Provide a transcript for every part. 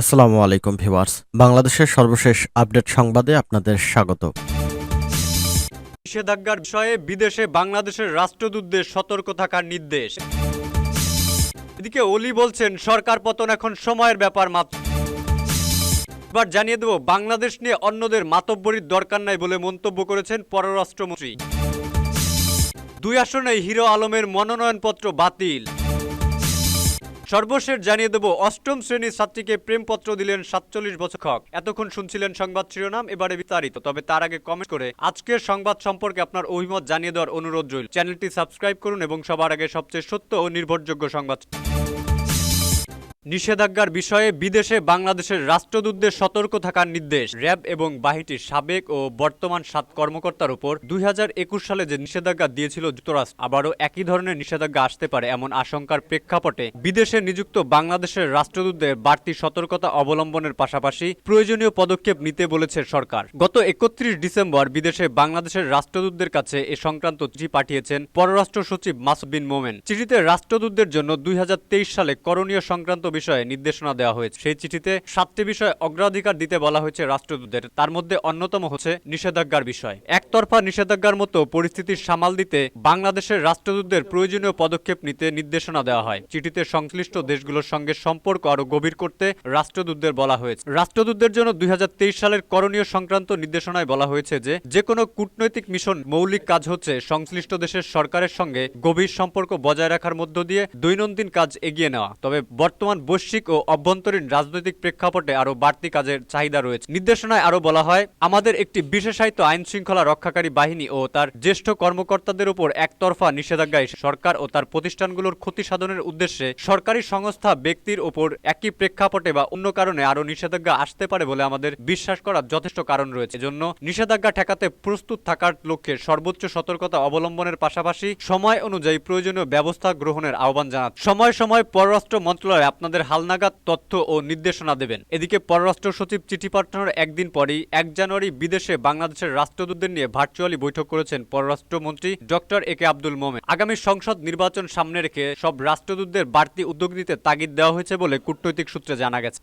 আসসালামু আলাইকুম ভিউয়ার্স। বাংলাদেশের সর্বশেষ আপডেট সংবাদে আপনাদের স্বাগত। নিষেধাজ্ঞার বিষয়ে বিদেশে বাংলাদেশের রাষ্ট্রদূতদের সতর্ক থাকার নির্দেশ। এদিকে অলি বলছেন, সরকার পতন এখন সময়ের ব্যাপার মাত্র। এবার জানিয়ে দেব, বাংলাদেশ নিয়ে অন্যদের মাতব্বরির দরকার নাই বলে মন্তব্য করেছেন পররাষ্ট্রমন্ত্রী। দুই আসনে হিরো আলমের মনোনয়নপত্র বাতিল। সর্বশেষ জানিয়ে দেব, অষ্টম শ্রেণির ছাত্রীকে প্রেমপত্র দিলেন সাতচল্লিশ বছর খক এতক্ষণ শুনছিলেন সংবাদ শিরোনাম, এবারে বিস্তারিত, তবে তার আগে কমেন্ট করে আজকের সংবাদ সম্পর্কে আপনার অভিমত জানিয়ে দেওয়ার অনুরোধ রইল। চ্যানেলটি সাবস্ক্রাইব করুন এবং সবার আগে সবচেয়ে সত্য ও নির্ভরযোগ্য সংবাদ নিষেধাজ্ঞার বিষয়ে বিদেশে বাংলাদেশের রাষ্ট্রদূতদের সতর্ক থাকার নির্দেশ। র্যাব এবং বাহিনীর সাবেক ও বর্তমান সাত কর্মকর্তার উপর দুই হাজার একুশ সালে যে নিষেধাজ্ঞা দিয়েছিল যুক্তরাষ্ট্র, আবারও একই ধরনের নিষেধাজ্ঞা আসতে পারে এমন আশঙ্কার প্রেক্ষাপটে বিদেশে নিযুক্ত বাংলাদেশের রাষ্ট্রদূতদের বাড়তি সতর্কতা অবলম্বনের পাশাপাশি প্রয়োজনীয় পদক্ষেপ নিতে বলেছে সরকার। গত একত্রিশ ডিসেম্বর বিদেশে বাংলাদেশের রাষ্ট্রদূতদের কাছে এ সংক্রান্ত চিঠি পাঠিয়েছেন পররাষ্ট্র সচিব মাসুদ বিন মোমেন। চিঠিতে রাষ্ট্রদূতদের জন্য দুই হাজার তেইশ সালে করণীয় সংক্রান্ত বিষয়ে নির্দেশনা দেওয়া হয়েছে। সেই চিঠিতে সাতটি বিষয়ে অগ্রাধিকার দিতে বলা হয়েছে রাষ্ট্রদূতদের তার মধ্যে অন্যতম হচ্ছে নিষেধাজ্ঞার বিষয়। একতরফা নিষেধাজ্ঞার মতো পরিস্থিতির সামাল দিতে বাংলাদেশের রাষ্ট্রদূতদের প্রয়োজনীয় পদক্ষেপ নিতে নির্দেশনা দেওয়া হয়। চিঠিতে সংশ্লিষ্ট দেশগুলোর সঙ্গে সম্পর্ক আরও গভীর করতে রাষ্ট্রদূতদের বলা হয়েছে। রাষ্ট্রদূতদের জন্য দুই হাজার তেইশ সালের করণীয় সংক্রান্ত নির্দেশনায় বলা হয়েছে যে যে কোনো কূটনৈতিক মিশন মৌলিক কাজ হচ্ছে সংশ্লিষ্ট দেশের সরকারের সঙ্গে গভীর সম্পর্ক বজায় রাখার মধ্য দিয়ে দৈনন্দিন কাজ এগিয়ে নেওয়া। তবে বর্তমান বৈশ্বিক ও অভ্যন্তরীণ রাজনৈতিক প্রেক্ষাপটে আরও বাড়তি কাজের চাহিদা রয়েছে। নির্দেশনায় আরও বলা হয়, আমাদের একটি বিশেষায়িত আইন শৃঙ্খলা রক্ষাকারী বাহিনী ও তার জ্যেষ্ঠ কর্মকর্তাদের উপর একতরফা নিষেধাজ্ঞা এসে সরকার ও তার প্রতিষ্ঠানগুলোর ক্ষতি সাধনের উদ্দেশ্যে সরকারি সংস্থা ব্যক্তির ওপর একই প্রেক্ষাপটে বা অন্য কারণে আরও নিষেধাজ্ঞা আসতে পারে বলে আমাদের বিশ্বাস করার যথেষ্ট কারণ রয়েছে। এজন্য নিষেধাজ্ঞা ঠেকাতে প্রস্তুত থাকার লক্ষ্যে সর্বোচ্চ সতর্কতা অবলম্বনের পাশাপাশি সময় অনুযায়ী প্রয়োজনীয় ব্যবস্থা গ্রহণের আহ্বান জানান সময় সময় পররাষ্ট্র মন্ত্রণালয় আপনাদের হালনাগাদ তথ্য ও নির্দেশনা দেবেন। এদিকে পররাষ্ট্র সচিব চিঠি পাঠানোর একদিন পরেই, এক জানুয়ারি বিদেশে বাংলাদেশের রাষ্ট্রদূতদের নিয়ে ভার্চুয়ালি বৈঠক করেছেন পররাষ্ট্রমন্ত্রী ডক্টর এ কে আব্দুল মোমেন। আগামী সংসদ নির্বাচন সামনে রেখে সব রাষ্ট্রদূতদের বাড়তি উদ্যোগ নিতে তাগিদ দেওয়া হয়েছে বলে কূটনৈতিক সূত্রে জানা গেছে।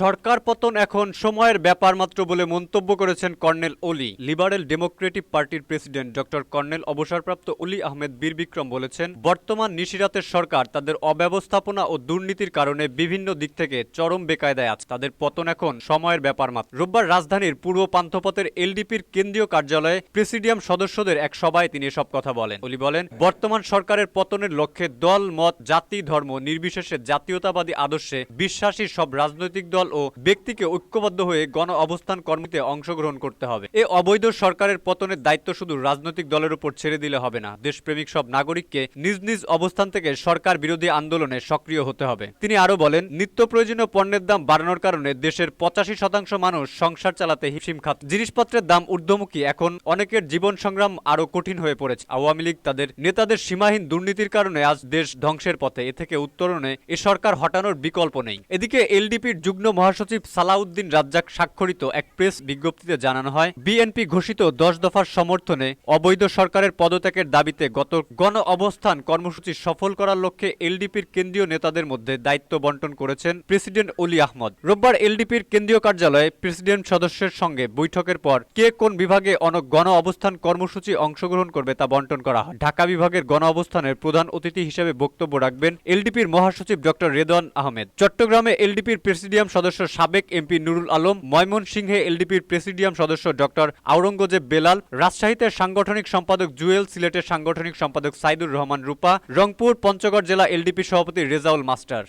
সরকার পতন এখন সময়ের ব্যাপার মাত্র বলে মন্তব্য করেছেন কর্নেল ওলি। লিবারেল ডেমোক্রেটিক পার্টির প্রেসিডেন্ট ডক্টর কর্নেল অবসরপ্রাপ্ত অলি আহমেদ বীর বিক্রম বলেছেন, বর্তমান নিশিরাতের সরকার তাদের অব্যবস্থাপনা ও দুর্নীতির কারণে বিভিন্ন দিক থেকে চরম বেকায়দায় আছে। তাদের পতন এখন সময়ের ব্যাপার মাত্র। রোববার রাজধানীর পূর্ব পান্থপথের এলডিপির কেন্দ্রীয় কার্যালয়ে প্রেসিডিয়াম সদস্যদের এক সভায় তিনি এসব কথা বলেন। অলি বলেন, বর্তমান সরকারের পতনের লক্ষ্যে দল, মত, জাতি, ধর্ম, নির্বিশেষে জাতীয়তাবাদী আদর্শে বিশ্বাসী সব রাজনৈতিক দল ও ব্যক্তিকে ঐক্যবদ্ধ হয়ে গণ অবস্থান কর্মীতে অংশগ্রহণ করতে হবে। এ অবৈধ সরকারের পতনের দায়িত্ব শুধু রাজনৈতিক দলের উপর ছেড়ে দিলে হবে না, দেশপ্রেমিক সব নাগরিককে নিজ নিজ অবস্থান থেকে সরকার বিরোধী আন্দোলনে সক্রিয় হতে হবে। তিনি আরও বলেন নিত্য প্রয়োজনীয় পণ্যের দাম বাড়ানোর কারণে দেশের পঁচাশি শতাংশ মানুষ সংসার চালাতে হিমশিম খাত জিনিসপত্রের দাম ঊর্ধ্বমুখী, এখন অনেকের জীবন সংগ্রাম আরও কঠিন হয়ে পড়েছে। আওয়ামী লীগ তাদের নেতাদের সীমাহীন দুর্নীতির কারণে আজ দেশ ধ্বংসের পথে, এ থেকে উত্তরণে এ সরকার হটানোর বিকল্প নেই। এদিকে এলডিপির যুগ্ম মহাসচিব সালাউদ্দিন রাজ্জাক স্বাক্ষরিত এক প্রেস বিজ্ঞপ্তিতে জানানো হয়, বিএনপি ঘোষিত দশ দফার সমর্থনে অবৈধ সরকারের পদত্যাগের দাবিতে গত গণ অবস্থান কর্মসূচি সফল করার লক্ষ্যে এলডিপির কেন্দ্রীয় নেতাদের মধ্যে দায়িত্ব বন্টন করেছেন প্রেসিডেন্ট অলি আহমদ। রোববার এলডিপির কেন্দ্রীয় কার্যালয়ে প্রেসিডেন্ট সদস্যের সঙ্গে বৈঠকের পর কে কোন বিভাগে অন গণ অবস্থান কর্মসূচি অংশগ্রহণ করবে তা বন্টন করা হয়। ঢাকা বিভাগের গণ অবস্থানের প্রধান অতিথি হিসেবে বক্তব্য রাখবেন এলডিপির মহাসচিব ডক্টর রেদওয়ান আহমেদ। চট্টগ্রামে এলডিপির প্রেসিডিয়াম সদস্য সাবেক এমপি নুরুল আলম, ময়মনসিংহে এলডিপির প্রেসিডিয়াম সদস্য ডক্টর আওরঙ্গজেব বেলাল, রাজশাহীতে সাংগঠনিক সম্পাদক জুয়েল, সিলেটের সাংগঠনিক সম্পাদক সাইদুর রহমান রূপা, রংপুর, পঞ্চগড় জেলা এলডিপি সভাপতি রেজাউল মাস্টার।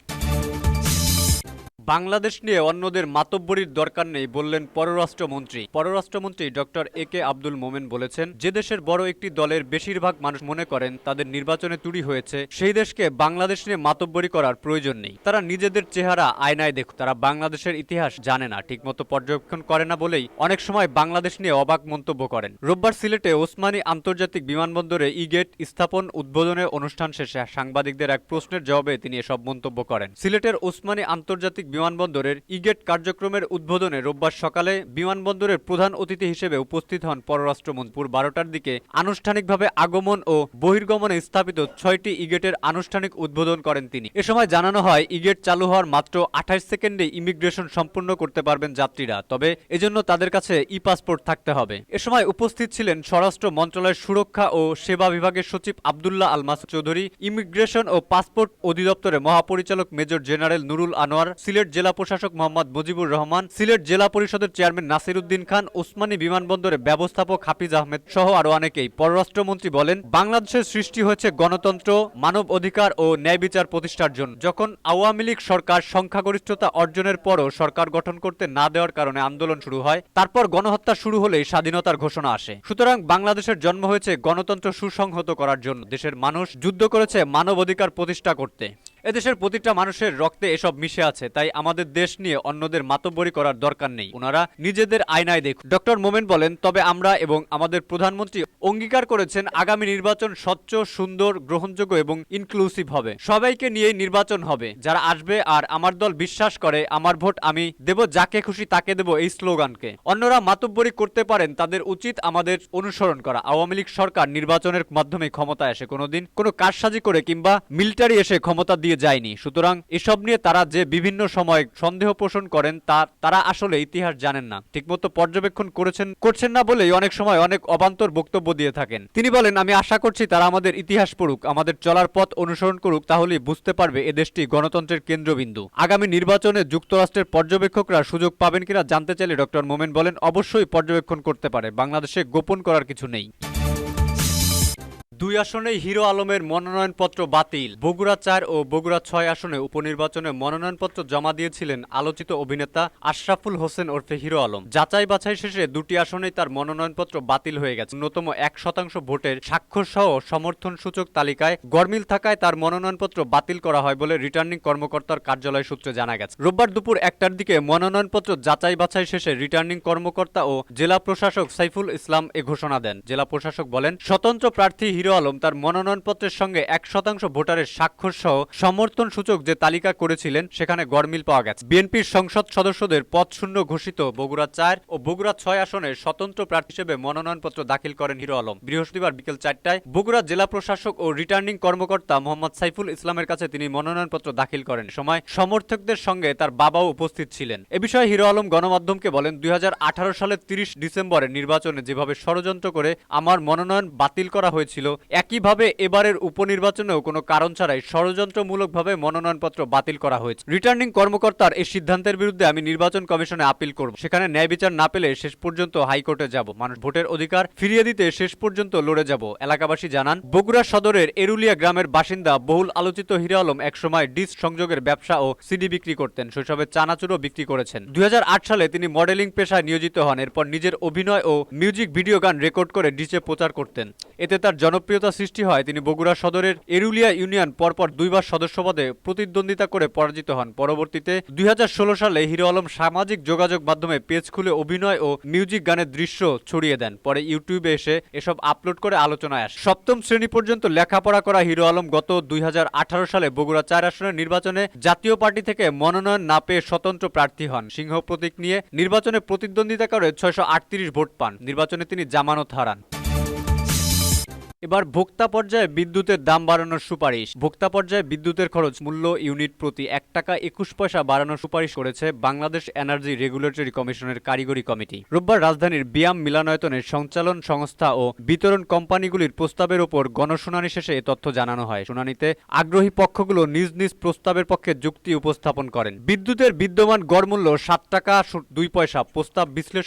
বাংলাদেশ নিয়ে অন্যদের মাতব্বরির দরকার নেই বললেন পররাষ্ট্রমন্ত্রী। পররাষ্ট্রমন্ত্রী ডক্টর এ কে আব্দুল মোমেন বলেছেন, যে দেশের বড় একটি দলের বেশিরভাগ মানুষ মনে করেন তাদের নির্বাচনে তুড়ি হয়েছে, সেই দেশকে বাংলাদেশ নিয়ে মাতব্বরি করার প্রয়োজন নেই। তারা নিজেদের চেহারা আয়নায় দেখুক, তারা বাংলাদেশের ইতিহাস জানে না, ঠিকমতো পর্যবেক্ষণ করে না বলেই অনেক সময় বাংলাদেশ নিয়ে অবাক মন্তব্য করেন। রোববার সিলেটে ওসমানী আন্তর্জাতিক বিমানবন্দরে ইগেট স্থাপন উদ্বোধনের অনুষ্ঠান শেষে সাংবাদিকদের এক প্রশ্নের জবাবে তিনি এসব মন্তব্য করেন। সিলেটের ওসমানী আন্তর্জাতিক বিমানবন্দরের ইগেট কার্যক্রমের উদ্বোধনে রোববার সকালে বিমানবন্দরের প্রধান অতিথি হিসেবে উপস্থিত হন পররাষ্ট্রমন্ত্রী। বারোটার দিকে আনুষ্ঠানিকভাবে আগমন ও বহির্গমনে স্থাপিত ছয়টি ইগেটের আনুষ্ঠানিক উদ্বোধন করেন তিনি। এ সময় জানানো হয়, ইগেট চালু হওয়ার মাত্র আঠাশ সেকেন্ডে ইমিগ্রেশন সম্পূর্ণ করতে পারবেন যাত্রীরা, তবে এজন্য তাদের কাছে ই পাসপোর্ট থাকতে হবে। এ সময় উপস্থিত ছিলেন স্বরাষ্ট্র মন্ত্রণালয়ের সুরক্ষা ও সেবা বিভাগের সচিব আবদুল্লাহ আলমাস চৌধুরী, ইমিগ্রেশন ও পাসপোর্ট অধিদপ্তরের মহাপরিচালক মেজর জেনারেল নুরুল আনোয়ার, সিলেট জেলা প্রশাসক মোহাম্মদ মুজিবুর রহমান, সিলেট জেলা পরিষদের চেয়ারম্যান নাসির উদ্দিন খান, ওসমানী বিমানবন্দরের ব্যবস্থাপক হাফিজ আহমেদ সহ আরও অনেকেই। পররাষ্ট্রমন্ত্রী বলেন, বাংলাদেশের সৃষ্টি হয়েছে গণতন্ত্র, মানব অধিকার ও ন্যায় বিচার প্রতিষ্ঠার জন্য। যখন আওয়ামী লীগ সরকার সংখ্যাগরিষ্ঠতা অর্জনের পরও সরকার গঠন করতে না দেওয়ার কারণে আন্দোলন শুরু হয়, তারপর গণহত্যা শুরু হলেই স্বাধীনতার ঘোষণা আসে। সুতরাং বাংলাদেশের জন্ম হয়েছে গণতন্ত্র সুসংহত করার জন্য। দেশের মানুষ যুদ্ধ করেছে মানব অধিকার প্রতিষ্ঠা করতে। এদেশের প্রতিটা মানুষের রক্তে এসব মিশে আছে, তাই আমাদের দেশ নিয়ে অন্যদের মাতব্বরি করার দরকার নেই। ওনারা নিজেদের আয়নায় দেখুন। ডক্টর মোমেন বলেন, তবে আমরা এবং আমাদের প্রধানমন্ত্রী অঙ্গীকার করেছেন আগামী নির্বাচন স্বচ্ছ, সুন্দর, গ্রহণযোগ্য এবং ইনক্লুসিভ হবে। সবাইকে নিয়েই নির্বাচন হবে। যারা আসবে আর আমার দল বিশ্বাস করে, আমার ভোট আমি দেব, যাকে খুশি তাকে দেব এই স্লোগানকে। অন্যরা মাতব্বরি করতে পারেন, তাদের উচিত আমাদের অনুসরণ করা। আওয়ামী লীগ সরকার নির্বাচনের মাধ্যমে ক্ষমতায় আসে। কোনোদিন কোনো কারসাজি করে কিংবা মিলিটারি এসে ক্ষমতা দিয়ে যায়নি। সুতরাং এসব নিয়ে তারা যে বিভিন্ন সময় সন্দেহ পোষণ করেন, তা তারা আসলে ইতিহাস জানেন না। ঠিকমতো পর্যবেক্ষণ করেছেন, করছেন না বলেই অনেক সময় অনেক অবান্তর বক্তব্য দিয়ে থাকেন। তিনি বলেন, আমি আশা করছি তারা আমাদের ইতিহাস পড়ুক, আমাদের চলার পথ অনুসরণ করুক, তাহলেই বুঝতে পারবে এ দেশটি গণতন্ত্রের কেন্দ্রবিন্দু। আগামী নির্বাচনে যুক্তরাষ্ট্রের পর্যবেক্ষকরা সুযোগ পাবেন কিনা জানতে চাইলে ডক্টর মোমেন বলেন, অবশ্যই পর্যবেক্ষণ করতে পারে, বাংলাদেশে গোপন করার কিছু নেই। দুই আসনেই হিরো আলমের মনোনয়নপত্র বাতিল। বগুড়া চার ও বগুড়া ছয় আসনে উপনির্বাচনে মনোনয়নপত্র জমা দিয়েছিলেন আলোচিত অভিনেতা আশরাফুল হোসেন ওরফে হিরো আলম। যাচাই বাছাই শেষে দুটি আসনেই তার মনোনয়নপত্র বাতিল হয়ে গেছে। ন্যূনতম এক শতাংশ ভোটের স্বাক্ষর সহ সমর্থন সূচক তালিকায় গরমিল থাকায় তার মনোনয়নপত্র বাতিল করা হয় বলে রিটার্নিং কর্মকর্তার কার্যালয় সূত্রে জানা গেছে। রোববার দুপুর একটার দিকে মনোনয়নপত্র যাচাই বাছাই শেষে রিটার্নিং কর্মকর্তা ও জেলা প্রশাসক সাইফুল ইসলাম এ ঘোষণা দেন। জেলা প্রশাসক বলেন, স্বতন্ত্র প্রার্থী হিরো আলম তার মনোনয়নপত্রের সঙ্গে এক শতাংশ ভোটারের স্বাক্ষর সহ সমর্থন সূচক যে তালিকা করেছিলেন, সেখানে গড়মিল পাওয়া গেছে। বিএনপির সংসদ সদস্যদের পদ শূন্য ঘোষিত বগুড়া চার ও বগুড়া ছয় আসনে স্বতন্ত্র প্রার্থী হিসেবে মনোনয়নপত্র দাখিল করেন হিরো আলম। বৃহস্পতিবার বিকেল চারটায় বগুড়া জেলা প্রশাসক ও রিটার্নিং কর্মকর্তা মোহাম্মদ সাইফুল ইসলামের কাছে তিনি মনোনয়নপত্র দাখিল করেন। সময় সমর্থকদের সঙ্গে তার বাবাও উপস্থিত ছিলেন। এ বিষয়ে হিরো আলম গণমাধ্যমকে বলেন, দুই হাজার আঠারো সালের তিরিশ ডিসেম্বরের নির্বাচনে যেভাবে ষড়যন্ত্র করে আমার মনোনয়ন বাতিল করা হয়েছিল একইভাবে এবারের উপনির্বাচনেও কোনো কারণ ছাড়াই ষড়যন্ত্রমূলকভাবে মনোনয়নপত্র বাতিল করা হয়েছে। রিটার্নিং কর্মকর্তার এই সিদ্ধান্তের বিরুদ্ধে আমি নির্বাচন কমিশনে আপিল করব। সেখানে ন্যায় বিচার না পেলে শেষ পর্যন্ত হাইকোর্টে যাব। মানুষ ভোটের অধিকার ফিরিয়ে দিতে শেষ পর্যন্ত লড়ে যাব, এলাকাবাসী জানান। বগুড়া সদরের এরুলিয়া গ্রামের বাসিন্দা বহুল আলোচিত হিরো আলম একসময় ডিস সংযোগের ব্যবসা ও সিডি বিক্রি করতেন, শৈশবে চানাচুরও বিক্রি করেছেন। দুই হাজার আট সালে তিনি মডেলিং পেশায় নিয়োজিত হন, এরপর নিজের অভিনয় ও মিউজিক ভিডিও গান রেকর্ড করে ডিজে প্রচার করতেন। এতে তার জনপ্রিয়তা সৃষ্টি হয়, তিনি বগুড়া সদরের এরুলিয়া ইউনিয়ন পরপর দুইবার সদস্যপদে প্রতিদ্বন্দ্বিতা করে পরাজিত হন। পরবর্তীতে দুই হাজার ষোলো সালে হিরো আলম সামাজিক যোগাযোগ মাধ্যমে পেজ খুলে অভিনয় ও মিউজিক গানের দৃশ্য ছড়িয়ে দেন। পরে ইউটিউবে এসে এসব আপলোড করে আলোচনায় আসে সপ্তম শ্রেণি পর্যন্ত লেখাপড়া করা হিরো আলম গত দুই হাজার আঠারো সালে বগুড়া চার আসনের নির্বাচনে জাতীয় পার্টি থেকে মনোনয়ন না পেয়ে স্বতন্ত্র প্রার্থী হন। সিংহ প্রতীক নিয়ে নির্বাচনে প্রতিদ্বন্দ্বিতা করে ছয়শো আটত্রিশ ভোট পান। নির্বাচনে তিনি জামানত হারান। এবার ভোক্তা পর্যায়ে বিদ্যুতের দাম বাড়ানোর সুপারিশ। ভোক্তা পর্যায়ে বিদ্যুতের খরচ মূল্য ইউনিট প্রতি এক টাকা একুশ পয়সা বাড়ানোর সুপারিশ করেছে বাংলাদেশ এনার্জি রেগুলেটরি কমিশনের কারিগরি কমিটি। রোববার রাজধানীর বিয়াম মিলানয়তনের সঞ্চালন সংস্থা ও বিতরণ কোম্পানিগুলির প্রস্তাবের ওপর গণশুনানি শেষে এ তথ্য জানানো হয়। শুনানিতে আগ্রহী পক্ষগুলো নিজ নিজ প্রস্তাবের পক্ষে যুক্তি উপস্থাপন করেন। বিদ্যুতের বিদ্যমান গড় মূল্য সাত টাকা দুই পয়সা। প্রস্তাব বিশ্লেষণ